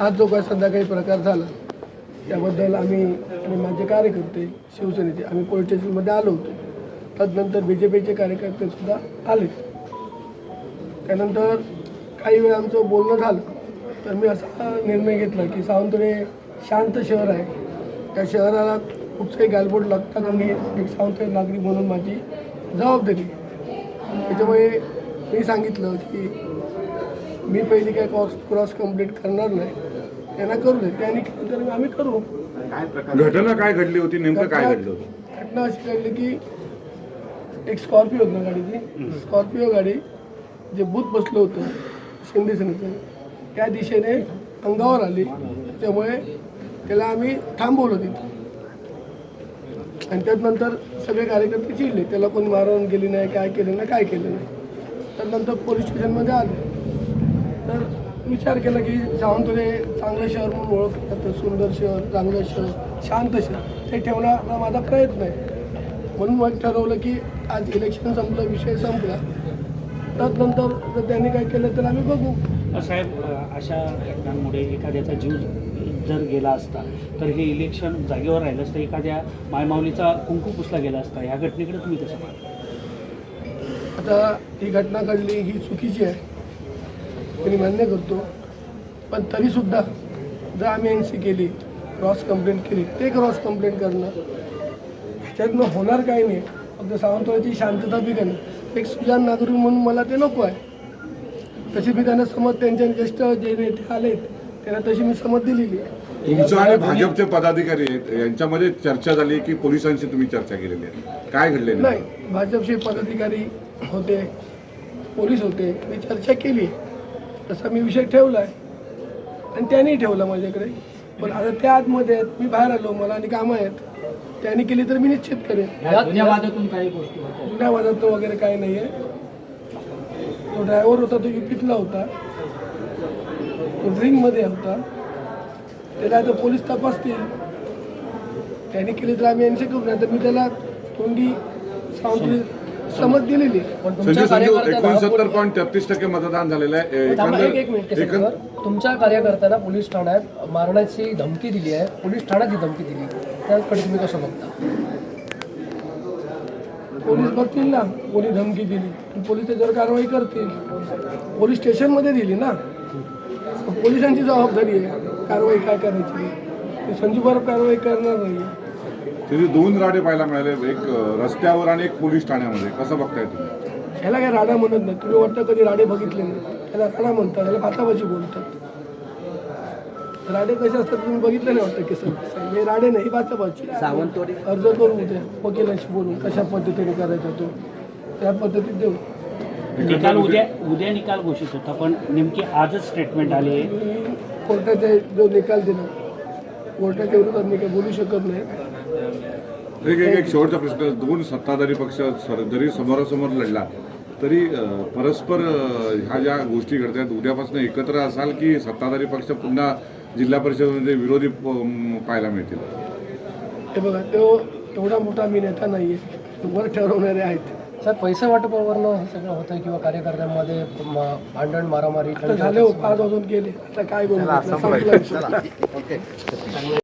आज जो काय संध्याकाळी प्रकार झाला त्याबद्दल आम्ही आणि माझे कार्यकर्ते शिवसेनेचे आम्ही पोलीस स्टेशनमध्ये आलो होतो. तदनंतर बी जे पीचे कार्यकर्तेसुद्धा आले. त्यानंतर काही वेळ आमचं बोलणं झालं तर मी असा निर्णय घेतला की सावंतवाडी शांत शहर आहे. त्या शहराला खूप काही गालबोट लागतात आणि एक सावंतवाडी नागरिक म्हणून माझी जबाबदारी त्याच्यामुळे मी सांगितलं की मी पहिली काय क्रॉस क्रॉस कंप्लीट करणार नाही. त्यांना करू दे. त्यांनी केलं तर आम्ही करू. घटना काय घडली होती? नेमकं काय घडलं होतं? घटना अशी घडली की एक स्कॉर्पिओ होती ना गाडीची. स्कॉर्पिओ गाडी जे बूथ बसलं होतं शिंदे सेनेचं त्या दिशेने अंगावर आली. त्यामुळे त्याला आम्ही थांबवलं तिथं. आणि त्यानंतर सगळे कार्यकर्ते चिडले. त्याला कोणी मारवून गेली नाही काय केलं नाही काय केलं नाही. तर नंतर पोलीस स्टेशनमध्ये आले. तर विचार केला की सावंतवाडी चांगलं शहर म्हणून ओळखलं सुंदर शहर चांगलं शहर शांत शहर. ते ठेवण्याचा माझा प्रयत्न आहे. म्हणून मग ठरवलं की आज इलेक्शन संपलं विषय संपला. त्यानंतर जर त्यांनी काय केलं तर आम्ही बघू. साहेब अशा घटनांमुळे एखाद्याचा जीव जर गेला असता तर हे इलेक्शन जागेवर राहिलं असतं एखाद्या मायमाऊलीचा कुंकू पुसला गेला असता ह्या घटनेकडे तुम्ही कसं पाहता? आता ही घटना घडली ही चुकीची आहे. मी मान्य करतो. पण तरीसुद्धा जर आम्ही एन सी केली क्रॉस कंप्लेंट केली ते क्रॉस कंप्लेंट करणं ह्याच्यातनं होणार काही नाही. फक्त सावंतवाडीची शांतता बिघडणं एक सुजान नागरिक म्हणून मला ते नको आहे. तशी मी त्यांना समज त्यांच्या ज्येष्ठ जे नेते आलेत त्यांना तशी मी समज दिलेली आहे. तुमचं आणि भाजपचे पदाधिकारी आहेत यांच्यामध्ये चर्चा झाली की पोलिसांशी तुम्ही चर्चा केलेली आहे? काय घडले नाही भाजपचे पदाधिकारी होते पोलीस होते मी चर्चा केली. तसा मी विषय ठेवला आहे आणि त्यांनी ठेवला माझ्याकडे. पण आता त्या आतमध्ये आहेत मी बाहेर आलो मला आणि कामं आहेत. त्यांनी केली तर मी निश्चित करेन. जुन्या वादातून काही गोष्टी वगैरे काही नाही आहे तो ड्रायव्हर होता तो युपीतला होता. तो ड्रिंकमध्ये होता. त्याला आता पोलीस तपासतील. त्यांनी केली तर आम्ही एनसी करू नाही तर मी त्याला तोंडी सावंतरी समज दिलेली. संजू एकोणसत्तर पॉईंट तेहतीस टक्के मतदान झालेलं आहे. थांबा, एक एक एकंदर मिनिट. सर तुमच्या कार्यकर्त्यांना पोलीस ठाण्यात मारण्याची धमकी दिली आहे. पोलीस ठाण्यात ही धमकी दिली. त्याकडे तुम्ही कसं बघता? पोलीस बघतील ना. कोणी धमकी दिली. पोलीस त्याच्यावर कारवाई करतील. पोलीस स्टेशनमध्ये दिली ना. मग पोलिसांची जबाबदारी आहे. कारवाई काय करायची? ते संजू बरोबर कारवाई करणार नाही तिथे दोन राडे पाहायला मिळाले एक रस्त्यावर आणि एक पोलीस ठाण्यामध्ये. कसं बघताय तुम्ही? ह्याला काय राडा म्हणत नाही. तुम्ही वाटतं कधी राडे बघितले नाही. त्याला राडा म्हणतात त्याला भाताभाजी बोलतात. राडे कसे असतात तुम्ही बघितले नाही वाटतं कसं? कसं हे राडे नाही भाताभाजी सावंतवाडी. अर्ज करू उद्या वकिलाशी बोलून कशा पद्धतीने करायचा तो. त्या पद्धतीत देऊ. निकाल उद्या. उद्या निकाल घोषित होता पण नेमकी आजच स्टेटमेंट आली. आहे कोर्टाचे जो निकाल दिला कोर्टाच्या विरोधात मी काही बोलू शकत नाही. एक एक एक शेवटचा प्रश्न. दोन सत्ताधारी पक्ष सर- जरी समोरासमोर लढला तरी परस्पर ह्या ज्या गोष्टी घडतात उद्यापासून एकत्र असाल की सत्ताधारी पक्ष पुन्हा जिल्हा परिषदेमध्ये विरोधी पाहायला मिळतील? हे बघा तो एवढा मोठा मी नेता नाही आहे वर ठरवणारे आहेत. सर पैसे वाटपावरनं हे सगळं होतं किंवा कार्यकर्त्यांमध्ये म- भांडण मारामारी झाले पाच वाजून गेले. आता काय बोलू? संपला. विषय.